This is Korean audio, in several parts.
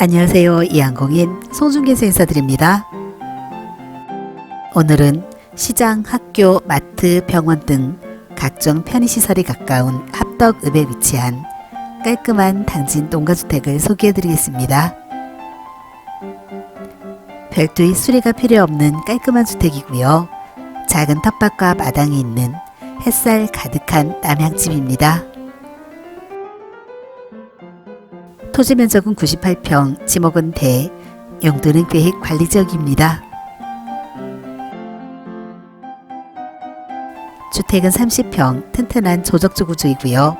안녕하세요. 이항공인 송중계에서 인사드립니다. 오늘은 시장, 학교, 마트, 병원 등 각종 편의시설이 가까운 합덕읍에 위치한 깔끔한 당진 농가주택을 소개해드리겠습니다. 별도의 수리가 필요 없는 깔끔한 주택이고요. 작은 텃밭과 마당이 있는 햇살 가득한 남향집입니다. 토지 면적은 98평, 지목은 대, 용도는 계획 관리 지역입니다. 주택은 30평, 튼튼한 조적주 구조이고요.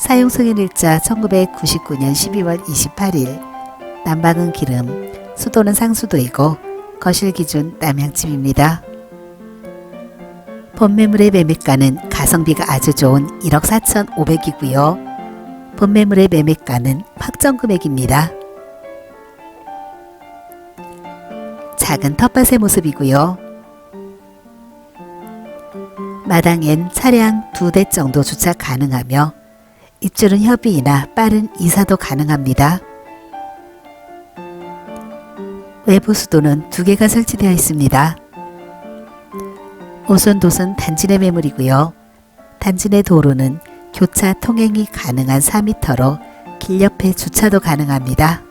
사용 승인 일자 1999년 12월 28일, 난방은 기름, 수도는 상수도이고 거실 기준 남향집입니다. 본매물의 매매가는 가성비가 아주 좋은 1억 4,500이고요. 본매물의 매매가는 확정 금액입니다. 작은 텃밭의 모습이고요. 마당엔 차량 두 대 정도 주차 가능하며 입주는 협의이나 빠른 이사도 가능합니다. 외부 수도는 두 개가 설치되어 있습니다. 오손도선 단지 내 매물이고요. 단지 내 도로는 교차 통행이 가능한 4m로 길 옆에 주차도 가능합니다.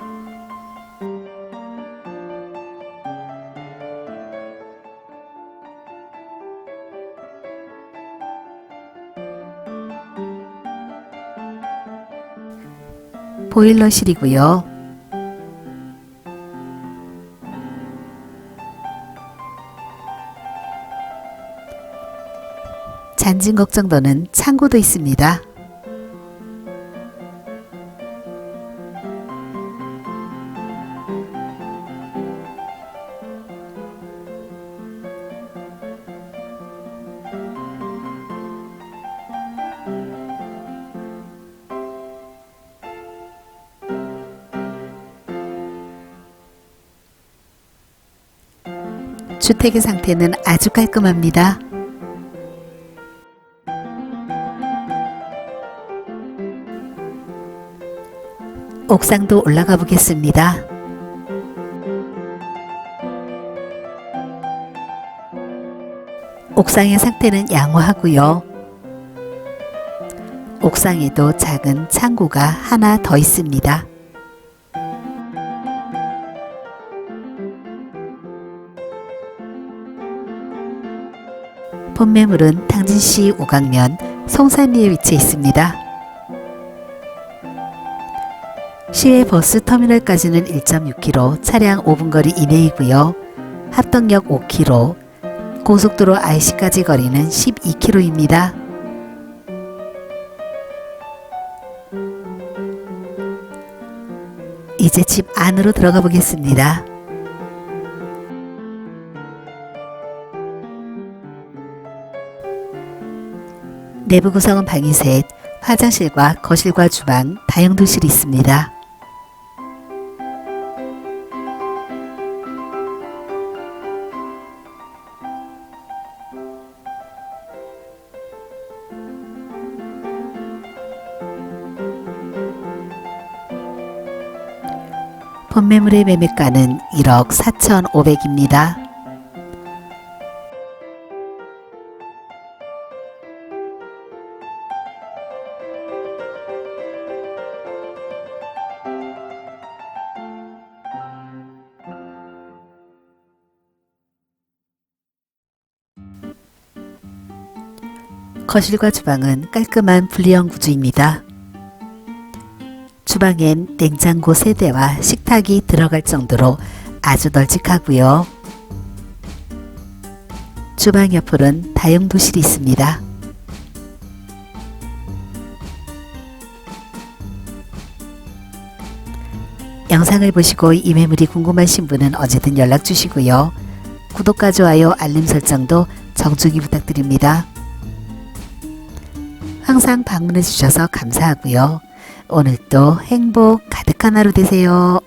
보일러실이고요. 잔진곡 정도는 창고도 있습니다. 주택의 상태는 아주 깔끔합니다. 옥상도 올라가 보겠습니다. 옥상의 상태는 양호하고요. 옥상에도 작은 창고가 하나 더 있습니다. 본매물은 당진시 오강면 송산리에 위치해 있습니다. 시외 버스 터미널까지는 1.6km, 차량 5분 거리 이내이고요. 합덕역 5km, 고속도로 IC까지 거리는 12km입니다. 이제 집 안으로 들어가 보겠습니다. 내부 구성은 방이 셋, 화장실과 거실과 주방, 다용도실이 있습니다. 본매물의 매매가는 1억 4,500입니다. 거실과 주방은 깔끔한 분리형 구조입니다. 주방엔 냉장고 세대와 식탁이 들어갈 정도로 아주 널찍하고요. 주방 옆으로는 다용도실이 있습니다. 영상을 보시고 이 매물이 궁금하신 분은 언제든 연락 주시고요. 구독과 좋아요, 알림 설정도 정중히 부탁드립니다. 항상 방문해 주셔서 감사하고요. 오늘도 행복 가득한 하루 되세요.